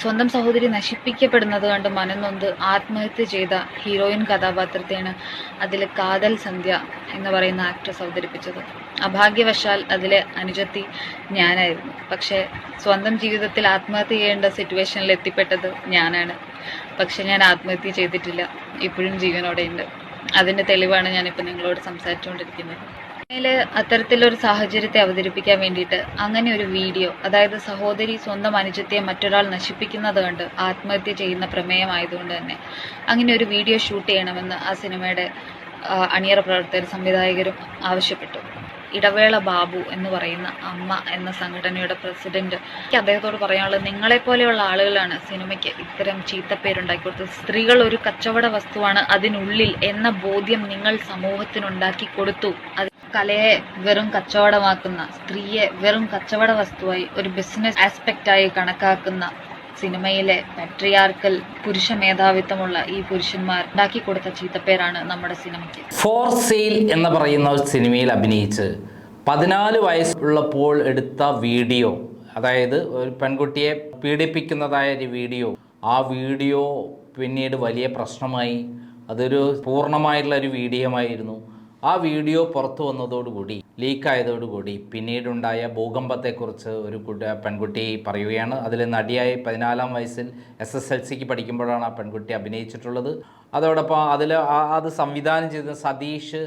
സ്വന്തം സഹോദരി നശിപ്പിക്കപ്പെടുന്നത് കണ്ട് മനംനൊന്ത് ആത്മഹത്യ ചെയ്ത ഹീറോയിൻ കഥാപാത്രത്തെയാണ് അതിലെ കാതൽ സന്ധ്യ എന്ന് പറയുന്ന ആക്ട്രസ് അവതരിപ്പിച്ചത്. അഭാഗ്യവശാൽ അതിലെ അനുജത്തി ഞാനായിരുന്നു. പക്ഷെ സ്വന്തം ജീവിതത്തിൽ ആത്മഹത്യ ചെയ്യേണ്ട സിറ്റുവേഷനിൽ എത്തിപ്പെട്ടത് ഞാനാണ്. പക്ഷെ ഞാൻ ആത്മഹത്യ ചെയ്തിട്ടില്ല. ഇപ്പോഴും ജീവനോടെയുണ്ട്. അതിന്റെ തെളിവാണ് ഞാനിപ്പോൾ നിങ്ങളോട് സംസാരിച്ചുകൊണ്ടിരിക്കുന്നത്. സിനിമയിൽ അത്തരത്തിലൊരു സാഹചര്യത്തെ അവതരിപ്പിക്കാൻ വേണ്ടിയിട്ട് അങ്ങനെ ഒരു വീഡിയോ അതായത് സഹോദരി സ്വന്തം അനുജത്തെ മറ്റൊരാൾ നശിപ്പിക്കുന്നത് കണ്ട് ആത്മഹത്യ ചെയ്യുന്ന പ്രമേയമായതുകൊണ്ട് തന്നെ അങ്ങനെ ഒരു വീഡിയോ ഷൂട്ട് ചെയ്യണമെന്ന് ആ സിനിമയുടെ അണിയറ പ്രവർത്തകർ സംവിധായകരും ആവശ്യപ്പെട്ടു. ഇടവേള ബാബു എന്ന് പറയുന്ന അമ്മ എന്ന സംഘടനയുടെ പ്രസിഡന്റ് അദ്ദേഹത്തോട് പറയാനുള്ളത് നിങ്ങളെപ്പോലെയുള്ള ആളുകളാണ് സിനിമയ്ക്ക് ഇത്തരം ചീത്തപ്പേരുണ്ടാക്കി കൊടുത്തത്. സ്ത്രീകൾ ഒരു കച്ചവട വസ്തുവാണ് അതിനുള്ളിൽ എന്ന ബോധ്യം നിങ്ങൾ സമൂഹത്തിനുണ്ടാക്കി കൊടുത്തു. കലയെ വെറും കച്ചവടമാക്കുന്ന സ്ത്രീയെ വെറും കച്ചവട വസ്തുവായി ഒരു ബിസിനസ് ആസ്പെക്റ്റായി കണക്കാക്കുന്ന സിനിമയിലെ പാട്രിയാർക്കൽ പുരുഷ മേധാവിത്വമുള്ള ഈ പുരുഷന്മാർ ഉണ്ടാക്കി കൊടുത്ത ചീത്തപ്പേരാണ് നമ്മുടെ സിനിമയ്ക്ക്. ഫോർ സെയിൽ എന്ന് പറയുന്ന ഒരു സിനിമയിൽ അഭിനയിച്ച് പതിനാല് വയസ്സുള്ളപ്പോൾ എടുത്ത വീഡിയോ അതായത് ഒരു പെൺകുട്ടിയെ പീഡിപ്പിക്കുന്നതായ ഒരു വീഡിയോ ആ വീഡിയോ പിന്നീട് വലിയ പ്രശ്നമായി അതൊരു പൂർണമായിട്ടുള്ള ഒരു വീഡിയോ ആയിരുന്നു ആ വീഡിയോ പുറത്തു വന്നതോടുകൂടി ലീക്കായതോടുകൂടി പിന്നീടുണ്ടായ ഭൂകമ്പത്തെക്കുറിച്ച് ഒരു കുട്ടി പെൺകുട്ടി പറയുകയാണ്. അതിൽ നടിയായി പതിനാലാം വയസ്സിൽ എസ് എസ് എൽ സിക്ക് പഠിക്കുമ്പോഴാണ് ആ പെൺകുട്ടി അഭിനയിച്ചിട്ടുള്ളത്. അതോടൊപ്പം അതിൽ അത് സംവിധാനം ചെയ്ത സതീഷ്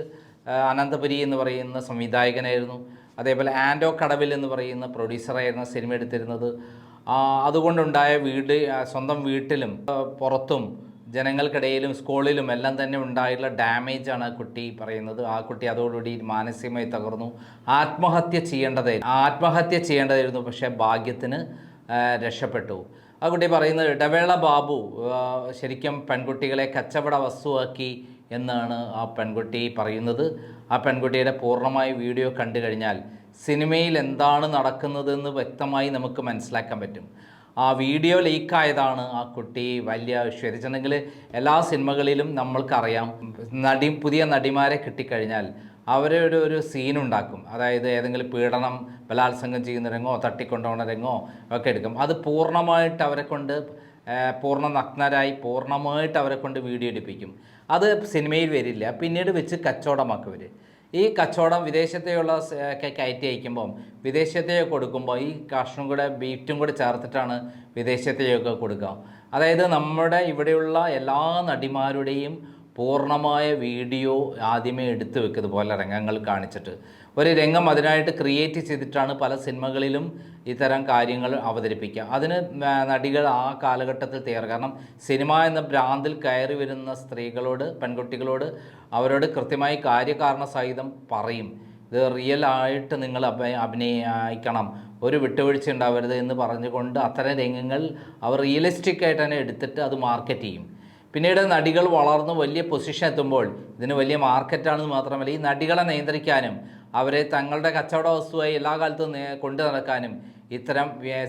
അനന്തപുരി എന്ന് പറയുന്ന സംവിധായകനായിരുന്നു. അതേപോലെ ആൻഡോ കടവിൽ എന്ന് പറയുന്ന പ്രൊഡ്യൂസറായിരുന്നു സിനിമ എടുത്തിരുന്നത്. അതുകൊണ്ടുണ്ടായ വീട് സ്വന്തം വീട്ടിലും പുറത്തും ജനങ്ങൾക്കിടയിലും സ്കൂളിലും എല്ലാം തന്നെ ഉണ്ടായിട്ടുള്ള ഡാമേജാണ് കുട്ടി പറയുന്നത്. ആ കുട്ടി അതോടുകൂടി മാനസികമായി തകർന്നു. ആത്മഹത്യ ചെയ്യേണ്ടതായിരുന്നു ആത്മഹത്യ ചെയ്യേണ്ടതായിരുന്നു പക്ഷേ ഭാഗ്യത്തിന് രക്ഷപ്പെട്ടു. ആ കുട്ടി പറയുന്നത് ഇടവേള ബാബു ശരിക്കും പെൺകുട്ടികളെ കച്ചവട വസ്തുവാക്കി എന്നാണ് ആ പെൺകുട്ടി പറയുന്നത്. ആ പെൺകുട്ടിയുടെ പൂർണമായ വീഡിയോ കണ്ടു കഴിഞ്ഞാൽ സിനിമയിൽ എന്താണ് നടക്കുന്നതെന്ന് വ്യക്തമായി നമുക്ക് മനസ്സിലാക്കാൻ പറ്റും. ആ വീഡിയോ ലീക്കായതാണ് ആ കുട്ടി. വലിയ വിശ്വസിച്ചിട്ടുണ്ടെങ്കിൽ എല്ലാ സിനിമകളിലും നമ്മൾക്കറിയാം നടി പുതിയ നടിമാരെ കിട്ടിക്കഴിഞ്ഞാൽ അവരൊരു ഒരു ഉണ്ടാക്കും. അതായത് ഏതെങ്കിലും പീഡനം ബലാത്സംഗം ചെയ്യുന്ന രംഗോ തട്ടിക്കൊണ്ടുപോകുന്ന രംഗോ ഒക്കെ എടുക്കും. അത് പൂർണമായിട്ട് അവരെ കൊണ്ട് പൂർണ നഗ്നരായി പൂർണമായിട്ട് അവരെ കൊണ്ട് വീഡിയോ എടുപ്പിക്കും. അത് സിനിമയിൽ വരില്ല. പിന്നീട് വെച്ച് കച്ചവടമാക്കും ഇവർ ഈ കച്ചവടം വിദേശത്തെയുള്ള കയറ്റി അയക്കുമ്പം വിദേശത്തെ കൊടുക്കുമ്പോൾ ഈ കഷ്ണം കൂടെ ബീറ്റും കൂടെ ചേർത്തിട്ടാണ് വിദേശത്തെയൊക്കെ കൊടുക്കുക. അതായത് നമ്മുടെ ഇവിടെയുള്ള എല്ലാ നടിമാരുടെയും പൂർണമായ വീഡിയോ ആദ്യമേ എടുത്തു വെക്കുന്നത് പോലെ രംഗങ്ങൾ കാണിച്ചിട്ട്. ഒരു രംഗം അതിനായിട്ട് ക്രിയേറ്റ് ചെയ്തിട്ടാണ് പല സിനിമകളിലും ഇത്തരം കാര്യങ്ങൾ അവതരിപ്പിക്കുക അതിന് നടികൾ ആ കാലഘട്ടത്തിൽ തയ്യാറ് കാരണം സിനിമ എന്ന ഭ്രാന്തിൽ കയറി വരുന്ന സ്ത്രീകളോട് പെൺകുട്ടികളോട് അവരോട് കൃത്യമായി കാര്യകാരണ സഹിതം പറയും. ഇത് റിയൽ ആയിട്ട് നിങ്ങൾ അഭ അഭിനയിക്കണം. ഒരു വിട്ടുവീഴ്ച ഉണ്ടാവരുത് എന്ന് പറഞ്ഞുകൊണ്ട് അത്തരം രംഗങ്ങൾ അവർ റിയലിസ്റ്റിക് ആയിട്ട് തന്നെ എടുത്തിട്ട് അത് മാർക്കറ്റ് ചെയ്യും. പിന്നീട് നടികൾ വളർന്ന് വലിയ പൊസിഷൻ എത്തുമ്പോൾ ഇതിന് വലിയ മാർക്കറ്റാണെന്ന് മാത്രമല്ല ഈ നടികളെ നിയന്ത്രിക്കാനും അവരെ തങ്ങളുടെ കച്ചവട വസ്തുവായി എല്ലാ കാലത്തും കൊണ്ടു നടക്കാനും ഇത്തരം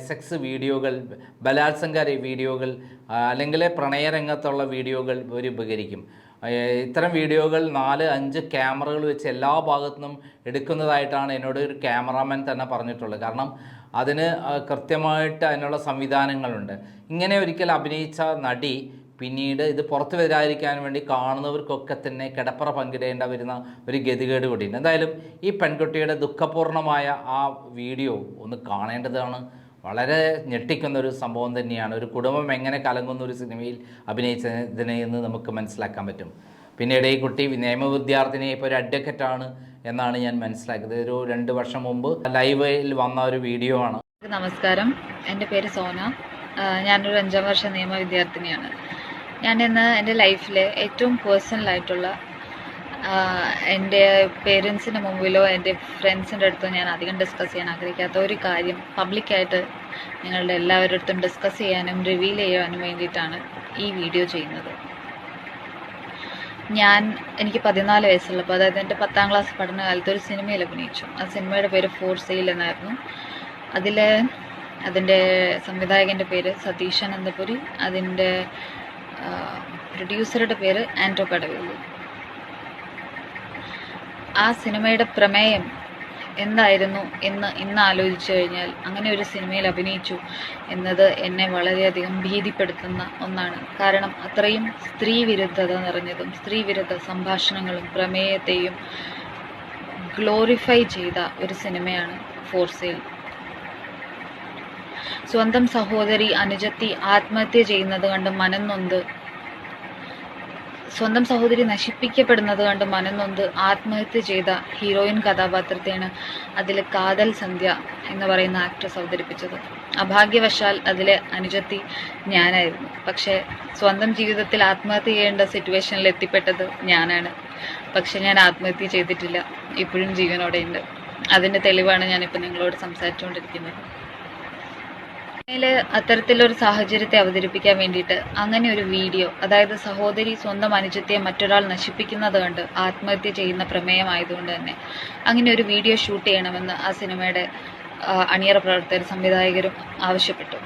സെക്സ് വീഡിയോകൾ ബലാത്സംഗ വീഡിയോകൾ അല്ലെങ്കിൽ പ്രണയരംഗത്തുള്ള വീഡിയോകൾ ഒരു ഉപകരിക്കും. ഇത്തരം വീഡിയോകൾ നാല് അഞ്ച് ക്യാമറകൾ വെച്ച് എല്ലാ ഭാഗത്തു നിന്നും എടുക്കുന്നതായിട്ടാണ് എന്നോട് ഒരു ക്യാമറാമാൻ തന്നെ പറഞ്ഞിട്ടുള്ളത്. കാരണം അതിന് കൃത്യമായിട്ട് അതിനുള്ള സംവിധാനങ്ങളുണ്ട്. ഇങ്ങനെ ഒരിക്കൽ അഭിനയിച്ച നടി പിന്നീട് ഇത് പുറത്തു വരാതിരിക്കാൻ വേണ്ടി കാണുന്നവർക്കൊക്കെ തന്നെ കിടപ്പറ പങ്കിടേണ്ട വരുന്ന ഒരു ഗതികേട് കൂടിയുണ്ട്. എന്തായാലും ഈ പെൺകുട്ടിയുടെ ദുഃഖപൂർണമായ ആ വീഡിയോ ഒന്ന് കാണേണ്ടതാണ്. വളരെ ഞെട്ടിക്കുന്ന ഒരു സംഭവം തന്നെയാണ്. ഒരു കുടുംബം എങ്ങനെ കലങ്ങുന്ന ഒരു സിനിമയിൽ അഭിനയിച്ചതിനെ എന്ന് നമുക്ക് മനസ്സിലാക്കാൻ പറ്റും. പിന്നീട് ഈ കുട്ടി നിയമ വിദ്യാർത്ഥിനി ഇപ്പോൾ ഒരു അഡ്വക്കറ്റാണ് എന്നാണ് ഞാൻ മനസ്സിലാക്കിയത്. ഒരു രണ്ട് വർഷം മുമ്പ് ലൈവിൽ വന്ന ഒരു വീഡിയോ ആണ്. നമസ്കാരം. എന്റെ പേര് സോന. ഞാനൊരു അഞ്ചാം വർഷ നിയമ വിദ്യാർത്ഥിനിയാണ്. ഞാൻ ഇന്ന് എന്റെ ലൈഫിലെ ഏറ്റവും പേഴ്സണലായിട്ടുള്ള എന്റെ പേരൻസിന്റെ മുമ്പിലോ എന്റെ ഫ്രണ്ട്സിന്റെ അടുത്തോ ഞാൻ അധികം ഡിസ്കസ് ചെയ്യാൻ ആഗ്രഹിക്കാത്ത ഒരു കാര്യം പബ്ലിക്കായിട്ട് നിങ്ങളുടെ എല്ലാവരുടെ അടുത്തും ഡിസ്കസ് ചെയ്യാനും റിവീൽ ചെയ്യാനും വേണ്ടിയിട്ടാണ് ഈ വീഡിയോ ചെയ്യുന്നത്. ഞാൻ എനിക്ക് പതിനാല് വയസ്സുള്ളപ്പോൾ അതായത് എന്റെ പത്താം ക്ലാസ് പഠനകാലത്ത് ഒരു സിനിമയിൽ അഭിനയിച്ചു. ആ സിനിമയുടെ പേര് ഫോർ സെയിൽ എന്നായിരുന്നു. അതിൽ അതിന്റെ സംവിധായകന്റെ പേര് സതീഷ് അനന്തപുരി അതിന്റെ പ്രൊഡ്യൂസറുടെ പേര് ആൻഡ്രോ കടവേലു ആ സിനിമയുടെ പ്രമേയം എന്തായിരുന്നു എന്ന് ഇന്ന് ആലോചിച്ചു കഴിഞ്ഞാൽ അങ്ങനെ ഒരു സിനിമയിൽ അഭിനയിച്ചു എന്നത് എന്നെ വളരെയധികം ഭീതിപ്പെടുത്തുന്ന ഒന്നാണ്. കാരണം അത്രയും സ്ത്രീ വിരുദ്ധത നിറഞ്ഞതും സ്ത്രീ വിരുദ്ധ സംഭാഷണങ്ങളും പ്രമേയത്തെയും ഗ്ലോറിഫൈ ചെയ്ത ഒരു സിനിമയാണ് ഫോർ സെയിൽ. സ്വന്തം സഹോദരി അനുജത്തി ആത്മഹത്യ ചെയ്യുന്നത് കണ്ട് മനം നൊന്ത് സ്വന്തം സഹോദരി നശിപ്പിക്കപ്പെടുന്നത് കണ്ട് മനം നൊന്ത് ആത്മഹത്യ ചെയ്ത ഹീറോയിൻ കഥാപാത്രത്തെയാണ് അതിൽ കാതൽ സന്ധ്യ എന്ന് പറയുന്ന ആക്ട്രസ് അവതരിപ്പിച്ചത്. അഭാഗ്യവശാൽ അതിലെ അനുജത്തി ഞാനായിരുന്നു. പക്ഷേ സ്വന്തം ജീവിതത്തിൽ ആത്മഹത്യ ചെയ്യേണ്ട സിറ്റുവേഷനിൽ എത്തിപ്പെട്ടത് ഞാനാണ്. പക്ഷെ ഞാൻ ആത്മഹത്യ ചെയ്തിട്ടില്ല. ഇപ്പോഴും ജീവനോടെയുണ്ട്. അതിന്റെ തെളിവാണ് ഞാനിപ്പോൾ നിങ്ങളോട് സംസാരിച്ചുകൊണ്ടിരിക്കുന്നത്. സിനിമയിൽ അത്തരത്തിലൊരു സാഹചര്യത്തെ അവതരിപ്പിക്കാൻ വേണ്ടിയിട്ട് അങ്ങനെ ഒരു വീഡിയോ അതായത് സഹോദരി സ്വന്തം അനുജത്തെ മറ്റൊരാൾ നശിപ്പിക്കുന്നത് കണ്ട് ആത്മഹത്യ ചെയ്യുന്ന പ്രമേയമായതുകൊണ്ട് തന്നെ അങ്ങനെ ഒരു വീഡിയോ ഷൂട്ട് ചെയ്യണമെന്ന് ആ സിനിമയുടെ അണിയറ പ്രവർത്തകരും സംവിധായകരും ആവശ്യപ്പെട്ടു.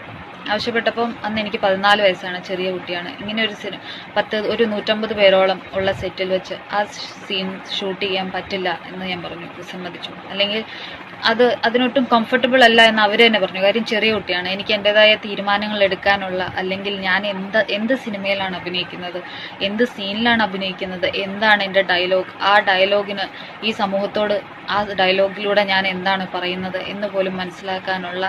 ആവശ്യപ്പെട്ടപ്പം അന്ന് എനിക്ക് പതിനാല് വയസ്സാണ് ചെറിയ കുട്ടിയാണ്. ഇങ്ങനെ ഒരു സിനിമ പത്ത് ഒരു നൂറ്റമ്പത് പേരോളം ഉള്ള സെറ്റിൽ വെച്ച് ആ സീൻ ഷൂട്ട് ചെയ്യാൻ പറ്റില്ല എന്ന് ഞാൻ പറഞ്ഞു വിസമ്മതിച്ചു അല്ലെങ്കിൽ അത് അതിനൊട്ടും കംഫർട്ടബിൾ അല്ല എന്ന് അവർ തന്നെ പറഞ്ഞു. കാര്യം ചെറിയ കുട്ടിയാണ്. എനിക്ക് എന്റെതായ തീരുമാനങ്ങൾ എടുക്കാനുള്ള അല്ലെങ്കിൽ ഞാൻ എന്ത് എന്ത് സിനിമയിലാണ് അഭിനയിക്കുന്നത് എന്ത് സീനിലാണ് അഭിനയിക്കുന്നത് എന്താണ് എന്റെ ഡയലോഗ് ആ ഡയലോഗിന് ഈ സമൂഹത്തോട് ആ ഡയലോഗിലൂടെ ഞാൻ എന്താണ് പറയുന്നത് എന്ന് പോലും മനസ്സിലാക്കാനുള്ള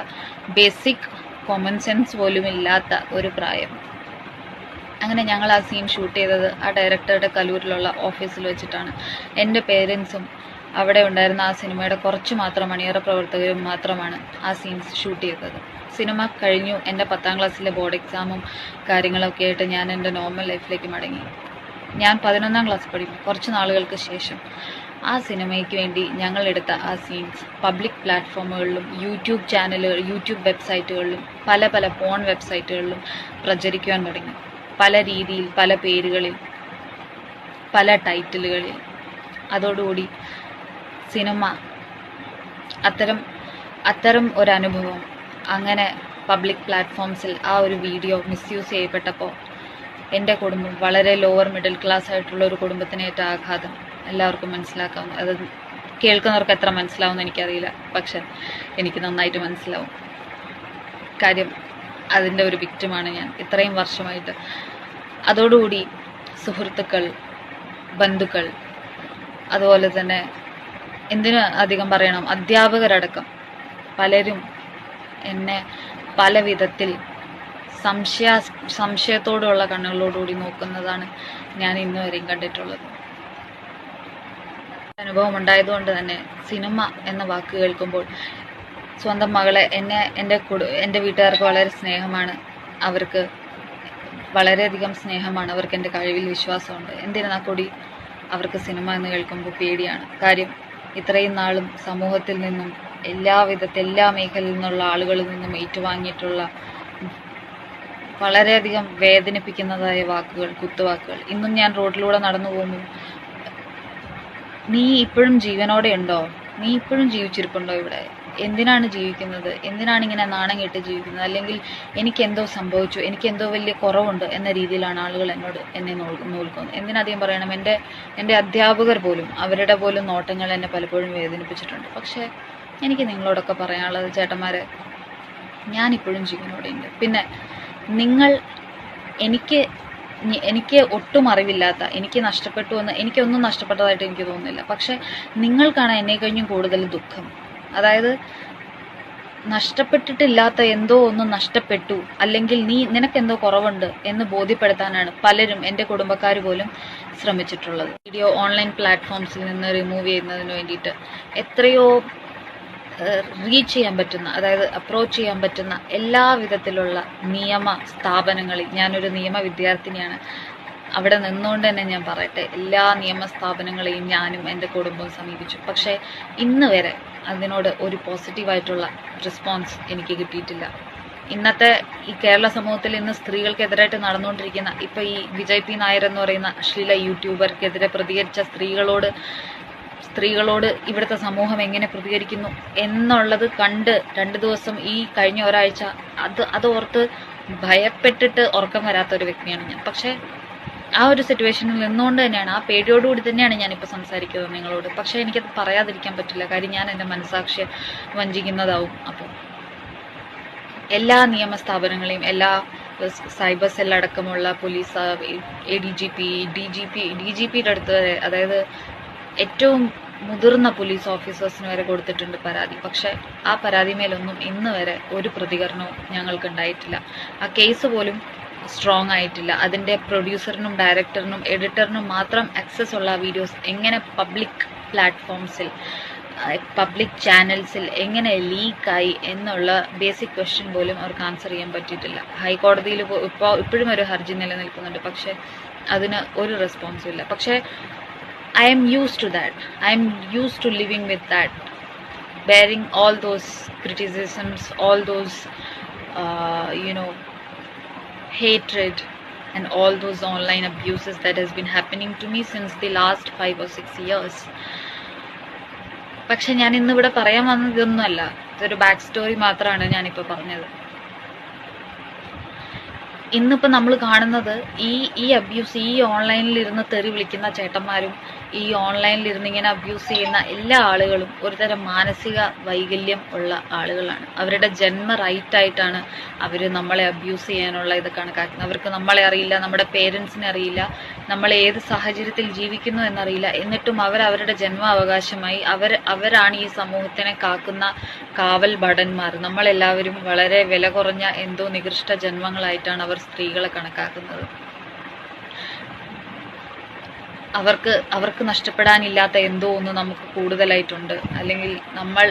ബേസിക് കോമൺ സെൻസ് പോലും ഇല്ലാത്ത ഒരു പ്രായം. അങ്ങനെ ഞങ്ങൾ ആ സീൻ ഷൂട്ട് ചെയ്തത്. ആ ഡയറക്ടറുടെ കലൂരിലുള്ള ഓഫീസിൽ വെച്ചിട്ടാണ്. എന്റെ പേരൻസും അവിടെ ഉണ്ടായിരുന്ന ആ സിനിമയുടെ കുറച്ച് മാത്രം അണിയറ പ്രവർത്തകരും മാത്രമാണ് ആ സീൻസ് ഷൂട്ട് ചെയ്തത്. സിനിമ കഴിഞ്ഞു. എന്റെ പത്താം ക്ലാസ്സിലെ ബോർഡ് എക്സാമും കാര്യങ്ങളൊക്കെ ആയിട്ട് ഞാൻ എന്റെ നോർമൽ ലൈഫിലേക്ക് മടങ്ങി. ഞാൻ പതിനൊന്നാം ക്ലാസ് പഠിക്കും. കുറച്ച് നാളുകൾക്ക് ശേഷം. ആ സിനിമയ്ക്ക് വേണ്ടി ഞങ്ങൾ എടുത്ത ആ സീൻസ് പബ്ലിക് പ്ലാറ്റ്ഫോമുകളിലും യൂട്യൂബ് ചാനലുകൾ യൂട്യൂബ് വെബ്സൈറ്റുകളിലും പല പല ഫോൺ വെബ്സൈറ്റുകളിലും പ്രചരിക്കുവാൻ തുടങ്ങി. പല രീതിയിൽ പല പേരുകളിൽ പല ടൈറ്റിലുകളിൽ അതോടുകൂടി സിനിമ അത്തരം അത്തരം ഒരനുഭവം അങ്ങനെ പബ്ലിക് പ്ലാറ്റ്ഫോംസിൽ ആ ഒരു വീഡിയോ മിസ്യൂസ് ചെയ്യപ്പെട്ടപ്പോൾ എന്റെ കുടുംബം വളരെ ലോവർ മിഡിൽ ക്ലാസ് ആയിട്ടുള്ള ഒരു കുടുംബത്തിനേറ്റ ആഘാതം. എല്ലാവർക്കും മനസ്സിലാക്കാവുന്ന അത് കേൾക്കുന്നവർക്ക് എത്ര മനസ്സിലാവുമെന്ന് എനിക്കറിയില്ല. പക്ഷെ എനിക്ക് നന്നായിട്ട് മനസ്സിലാവും. കാര്യം അതിന്റെ ഒരു വിക്റ്റമാണ് ഞാൻ. ഇത്രയും വർഷമായിട്ട്. അതോടുകൂടി സുഹൃത്തുക്കൾ ബന്ധുക്കൾ അതുപോലെ തന്നെ എന്തിനു അധികം പറയണം? അധ്യാപകരടക്കം. പലരും എന്നെ പല വിധത്തിൽ സംശയ സംശയത്തോടുള്ള കണ്ണുകളോടുകൂടി നോക്കുന്നതാണ് ഞാൻ ഇന്നുവരെയും കണ്ടിട്ടുള്ളത്. അനുഭവം ഉണ്ടായതുകൊണ്ട് തന്നെ സിനിമ എന്ന വാക്ക് കേൾക്കുമ്പോൾ സ്വന്തം മകളെ എന്നെ എന്റെ കുടു എന്റെ വീട്ടുകാർക്ക് വളരെ സ്നേഹമാണ്. അവർക്ക് വളരെയധികം സ്നേഹമാണ്. അവർക്ക് എന്റെ കഴിവിൽ വിശ്വാസമുണ്ട്. എന്തിരുന്നാൽ കൂടി അവർക്ക് സിനിമ എന്ന് കേൾക്കുമ്പോൾ പേടിയാണ്? കാര്യം ഇത്രയും നാളും സമൂഹത്തിൽ നിന്നും എല്ലാ വിധത്തിൽ എല്ലാ മേഖലയിൽ നിന്നുള്ള ആളുകളിൽ നിന്നും ഏറ്റുവാങ്ങിയിട്ടുള്ള വളരെയധികം വേദനിപ്പിക്കുന്നതായ വാക്കുകൾ കുത്തുവാക്കുകൾ. ഇന്നും ഞാൻ റോഡിലൂടെ നടന്നു പോകുമ്പോൾ നീ ഇപ്പോഴും ജീവനോടെ ഉണ്ടോ? നീ ഇപ്പോഴും ജീവിച്ചിരിപ്പുണ്ടോ ഇവിടെ? എന്തിനാണ് ജീവിക്കുന്നത്? എന്തിനാണ് ഇങ്ങനെ നാണം കെട്ട് ജീവിക്കുന്നത്? അല്ലെങ്കിൽ എനിക്ക് എന്തോ സംഭവിച്ചു? എനിക്ക് എന്തോ വലിയ കുറവുണ്ട് എന്ന രീതിയിലാണ് ആളുകൾ എന്നോട് എന്നെ നോൽ- നോൽക്കുന്നത് എന്തിനധികം പറയണം? എന്റെ എന്റെ അധ്യാപകർ പോലും അവരുടെ പോലും നോട്ടങ്ങൾ എന്നെ പലപ്പോഴും വേദനിപ്പിച്ചിട്ടുണ്ട്. പക്ഷേ എനിക്ക് നിങ്ങളോടൊക്കെ പറയാനുള്ളത് ചേട്ടന്മാരെ ഞാനിപ്പോഴും ജീവനോടെ ഉണ്ട് പിന്നെ നിങ്ങൾ എനിക്ക് എനിക്ക് ഒട്ടും അറിവില്ലാത്ത എനിക്ക് നഷ്ടപ്പെട്ടു എന്ന് എനിക്കൊന്നും നഷ്ടപ്പെട്ടതായിട്ട് എനിക്ക് തോന്നുന്നില്ല. പക്ഷെ നിങ്ങൾക്കാണ് എന്നെ കഴിഞ്ഞും കൂടുതൽ ദുഃഖം. അതായത് നഷ്ടപ്പെട്ടിട്ടില്ലാത്ത എന്തോ ഒന്ന് നഷ്ടപ്പെട്ടു അല്ലെങ്കിൽ നീ നിനക്കെന്തോ കുറവുണ്ട് എന്ന് ബോധ്യപ്പെടുത്താനാണ് പലരും എന്റെ കുടുംബക്കാർ പോലും ശ്രമിച്ചിട്ടുള്ളത്. വീഡിയോ ഓൺലൈൻ പ്ലാറ്റ്ഫോംസിൽ നിന്ന് റിമൂവ് ചെയ്യുന്നതിന് വേണ്ടിയിട്ട് എത്രയോ റീച്ച് ചെയ്യാൻ പറ്റുന്ന അതായത് അപ്രോച്ച് ചെയ്യാൻ പറ്റുന്ന എല്ലാ വിധത്തിലുള്ള നിയമ സ്ഥാപനങ്ങളിൽ ഞാനൊരു നിയമ വിദ്യാർത്ഥിനിയാണ്. അവിടെ നിന്നുകൊണ്ട് തന്നെ ഞാൻ പറയട്ടെ എല്ലാ നിയമ സ്ഥാപനങ്ങളെയും ഞാനും എന്റെ കുടുംബവും സമീപിച്ചു. പക്ഷേ ഇന്ന് വരെ അതിനോട് ഒരു പോസിറ്റീവായിട്ടുള്ള റെസ്പോൺസ് എനിക്ക് കിട്ടിയിട്ടില്ല. ഇന്നത്തെ ഈ കേരള സമൂഹത്തിൽ ഇന്ന് സ്ത്രീകൾക്കെതിരായിട്ട് നടന്നുകൊണ്ടിരിക്കുന്ന ഇപ്പൊ ഈ വിജയ് പി നായർ എന്ന് പറയുന്ന അശ്ലീല യൂട്യൂബർക്കെതിരെ പ്രതികരിച്ച സ്ത്രീകളോട് സ്ത്രീകളോട് ഇവിടുത്തെ സമൂഹം എങ്ങനെ പ്രതികരിക്കുന്നു എന്നുള്ളത് കണ്ട് രണ്ട് ദിവസം ഈ കഴിഞ്ഞ ഒരാഴ്ച അത് ഓർത്ത് ഭയപ്പെട്ടിട്ട് ഉറക്കം വരാത്ത ഒരു വ്യക്തിയാണ് ഞാൻ. പക്ഷേ ആ ഒരു സിറ്റുവേഷനിൽ നിന്നുകൊണ്ട് തന്നെയാണ് ആ പേടിയോടുകൂടി തന്നെയാണ് ഞാനിപ്പോൾ സംസാരിക്കുന്നത് നിങ്ങളോട്. പക്ഷേ എനിക്കത് പറയാതിരിക്കാൻ പറ്റില്ല. കാര്യം ഞാൻ എന്റെ മനസാക്ഷിയെ വഞ്ചിക്കുന്നതാവും. അപ്പോൾ എല്ലാ നിയമ സ്ഥാപനങ്ങളെയും എല്ലാ സൈബർ സെൽ അടക്കമുള്ള police A D G P D G P D G പിയുടെ അടുത്ത് അതായത് ഏറ്റവും മുതിർന്ന പോലീസ് ഓഫീസേഴ്സിന് വരെ കൊടുത്തിട്ടുണ്ട് പരാതി. പക്ഷേ ആ പരാതി മേലൊന്നും ഇന്ന് വരെ ഒരു പ്രതികരണവും ഞങ്ങൾക്ക് ഉണ്ടായിട്ടില്ല ആ കേസ് പോലും സ്ട്രോങ് ആയിട്ടില്ല. അതിന്റെ പ്രൊഡ്യൂസറിനും ഡയറക്ടറിനും എഡിറ്ററിനും മാത്രം ആക്സസ് ഉള്ള വീഡിയോസ് എങ്ങനെ പബ്ലിക് പ്ലാറ്റ്ഫോംസിൽ പബ്ലിക് ചാനൽസിൽ എങ്ങനെ ലീക്കായി എന്നുള്ള ബേസിക് ക്വസ്റ്റ്യൻ പോലും അവർക്ക് ആൻസർ ചെയ്യാൻ പറ്റിയിട്ടില്ല. ഹൈക്കോടതിയിൽ ഇപ്പോൾ ഇപ്പോഴും ഒരു ഹർജി നിലനിൽക്കുന്നുണ്ട്. പക്ഷേ അതിന് ഒരു റെസ്പോൺസും ഇല്ല. പക്ഷേ I am used to that. I am used to living with that, bearing all those criticisms, all those, uh, you know, hatred and all those online abuses that has been happening to me since the last five or six years. പക്ഷെ ഞാൻ ഇന്നിവിടെ പറയാൻ വന്നത് ഇതൊന്നുമല്ല ഇതൊരു back story മാത്രമാണ് ഞാനിപ്പോൾ പറഞ്ഞത് ഇന്നിപ്പോ നമ്മൾ കാണുന്നത് ഈ ഈ അബ്യൂസ് ഈ ഓൺലൈനിൽ ഇരുന്ന് തെറി വിളിക്കുന്ന ചേട്ടന്മാരും ഈ ഓൺലൈനിൽ ഇരുന്ന് ഇങ്ങനെ അബ്യൂസ് ചെയ്യുന്ന എല്ലാ ആളുകളും ഒരുതരം മാനസിക വൈകല്യം ഉള്ള ആളുകളാണ്. അവരുടെ ജന്മ റൈറ്റ് ആയിട്ടാണ് അവർ നമ്മളെ അബ്യൂസ് ചെയ്യാനുള്ള ഇത് കണക്കാക്കുന്നത്. അവർക്ക് നമ്മളെ അറിയില്ല നമ്മുടെ പേരൻസിനെ അറിയില്ല നമ്മൾ ഏത് സാഹചര്യത്തിൽ ജീവിക്കുന്നു എന്നറിയില്ല. എന്നിട്ടും അവർ അവരുടെ ജന്മാവകാശമായി അവർ അവരാണ് ഈ സമൂഹത്തിനെ കാക്കുന്ന കാവൽ ഭടന്മാർ നമ്മളെല്ലാവരും വളരെ വില കുറഞ്ഞ എന്തോ നികൃഷ്ട ജന്മങ്ങളായിട്ടാണ് അവർ സ്ത്രീകളെ കണക്കാക്കുന്നത്. അവർക്ക് അവർക്ക് നഷ്ടപ്പെടാനില്ലാത്ത എന്തോ ഒന്ന് നമുക്ക് കൂടുതലായിട്ടുണ്ട്. അല്ലെങ്കിൽ നമ്മൾ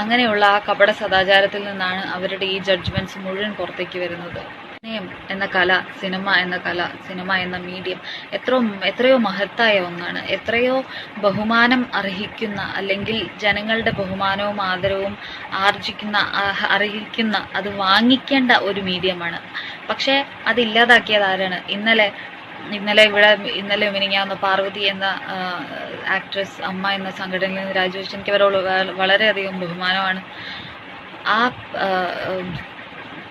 അങ്ങനെയുള്ള ആ കപട സദാചാരത്തിൽ നിന്നാണ് അവരുടെ ഈ ജഡ്ജ്മെന്റ്സ് മുഴുവൻ പുറത്തേക്ക് വരുന്നത്. അഭിനയം എന്ന കല സിനിമ എന്ന കല സിനിമ എന്ന മീഡിയം എത്രയോ എത്രയോ മഹത്തായ ഒന്നാണ്. എത്രയോ ബഹുമാനം അർഹിക്കുന്ന അല്ലെങ്കിൽ ജനങ്ങളുടെ ബഹുമാനവും ആദരവും ആർജിക്കുന്ന അർഹിക്കുന്ന അത് വാങ്ങിക്കേണ്ട ഒരു മീഡിയമാണ് പക്ഷേ അത് ഇല്ലാതാക്കിയത് ആരാണ്? ഇന്നലെ ഇന്നലെ ഇവിടെ ഇന്നലെ മിനിങ്ങാവുന്ന പാർവതി എന്ന ആക്ട്രസ് അമ്മ എന്ന സംഘടനയിൽ നിന്ന് രാജിവെച്ച് എനിക്ക് അവരോട് വളരെയധികം ബഹുമാനമാണ്. ആ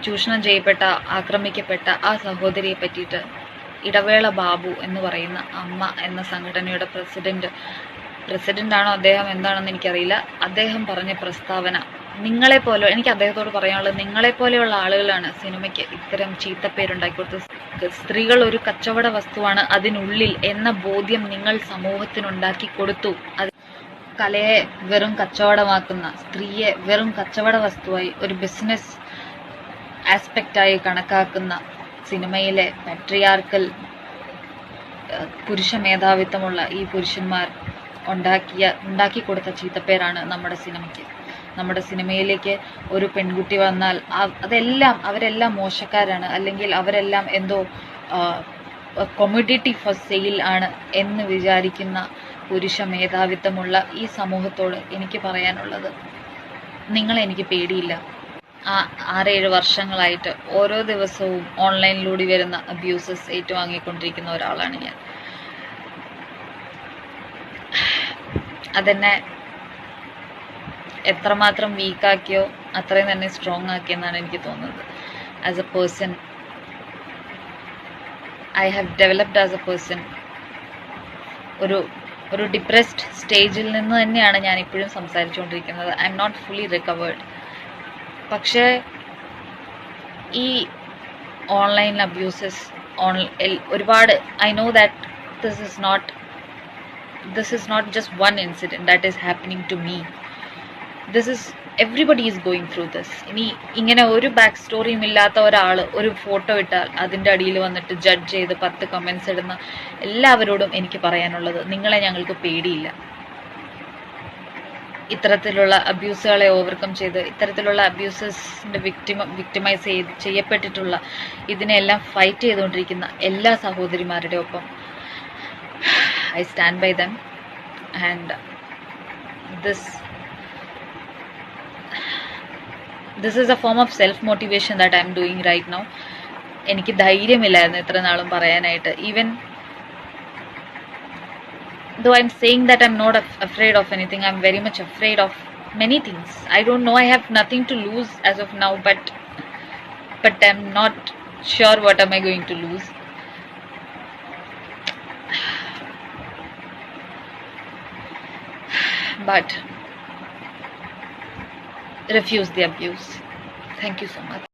ചൂഷണം ചെയ്യപ്പെട്ട ആക്രമിക്കപ്പെട്ട ആ സഹോദരിയെ പറ്റിയിട്ട് ഇടവേള ബാബു എന്ന് പറയുന്ന അമ്മ എന്ന സംഘടനയുടെ പ്രസിഡന്റ് പ്രസിഡന്റ് ആണോ അദ്ദേഹം എന്താണെന്ന് എനിക്കറിയില്ല. അദ്ദേഹം പറഞ്ഞ പ്രസ്താവന നിങ്ങളെ പോലെ എനിക്ക് അദ്ദേഹത്തോട് പറയാനുള്ളത് നിങ്ങളെ പോലെയുള്ള ആളുകളാണ് സിനിമയ്ക്ക് ഇത്തരം ചീത്തപ്പേരുണ്ടാക്കി കൊടുത്തത് സ്ത്രീകൾ ഒരു കച്ചവട വസ്തുവാണ് അതിനുള്ളിൽ എന്ന ബോധ്യം നിങ്ങൾ സമൂഹത്തിനുണ്ടാക്കി കൊടുത്തു അത് കലയെ വെറും കച്ചവടമാക്കുന്ന സ്ത്രീയെ വെറും കച്ചവട വസ്തുവായി ഒരു ബിസിനസ് ആസ്പെക്റ്റായി കണക്കാക്കുന്ന സിനിമയിലെ പാട്രിയാർക്കൽ പുരുഷ മേധാവിത്വമുള്ള ഈ പുരുഷന്മാർ ഉണ്ടാക്കിയ ഉണ്ടാക്കി കൊടുത്ത ചീത്തപ്പേരാണ് നമ്മുടെ സിനിമയ്ക്ക്. നമ്മുടെ സിനിമയിലേക്ക് ഒരു പെൺകുട്ടി വന്നാൽ അതെല്ലാം അവരെല്ലാം മോശക്കാരാണ്. അല്ലെങ്കിൽ അവരെല്ലാം എന്തോ കൊമഡിറ്റി ഫോർ സെയിൽ ആണ് എന്ന് വിചാരിക്കുന്ന പുരുഷ മേധാവിത്വമുള്ള ഈ സമൂഹത്തോട് എനിക്ക് പറയാനുള്ളത്. നിങ്ങൾ എനിക്ക് പേടിയില്ല. ആ ആറേഴ് വർഷങ്ങളായിട്ട് ഓരോ ദിവസവും ഓൺലൈനിലൂടെ വരുന്ന അബ്യൂസസ് ഏറ്റുവാങ്ങിക്കൊണ്ടിരിക്കുന്ന ഒരാളാണ് ഞാൻ. അതെന്നെ എത്രമാത്രം വീക്കാക്കിയോ അത്രയും തന്നെ സ്ട്രോങ് ആക്കിയെന്നാണ് എനിക്ക് തോന്നുന്നത്. As a person I have developed as a person ഒരു ഒരു ഡിപ്രസ്ഡ് സ്റ്റേജിൽ നിന്ന് തന്നെയാണ് ഞാൻ ഇപ്പോഴും സംസാരിച്ചുകൊണ്ടിരിക്കുന്നത്. I am not fully recovered പക്ഷേ ഈ ഓൺലൈൻ അബ്യൂസസ് ഓൺ ഒരുപാട് I know that this is not this is not just one incident that is happening to me this is everybody is going through this ഇനി ഇങ്ങനെ ഒരു back സ്റ്റോറിയും ഇല്ലാത്ത ഒരാൾ ഒരു photo ഇട്ടാൽ അതിന്റെ അടിയിൽ വന്നിട്ട് ജഡ്ജ് ചെയ്ത് പത്ത് കമൻസ് ഇടുന്ന എല്ലാവരോടും എനിക്ക് പറയാനുള്ളത് നിങ്ങളെ ഞങ്ങൾക്ക് പേടിയില്ല. ഇത്തരത്തിലുള്ള അബ്യൂസുകളെ ഓവർകം ചെയ്ത് ഇത്തരത്തിലുള്ള അബ്യൂസസിന്റെ വിക്ടിമ വിക്ടിമൈസ് ചെയ്ത് ചെയ്യപ്പെട്ടിട്ടുള്ള ഇതിനെല്ലാം ഫൈറ്റ് ചെയ്തുകൊണ്ടിരിക്കുന്ന എല്ലാ സഹോദരിമാരുടെ ഒപ്പം I stand by them and this this is a form of self motivation that I am doing right now എനിക്ക് ധൈര്യമില്ലായിരുന്നു ഇത്ര നാളും പറയാനായിട്ട് even though I am saying that I am not afraid of anything I am very much afraid of many things. I don't know. I have nothing to lose as of now, but but I'm not sure what am I going to lose. But refuse the abuse. Thank you so much.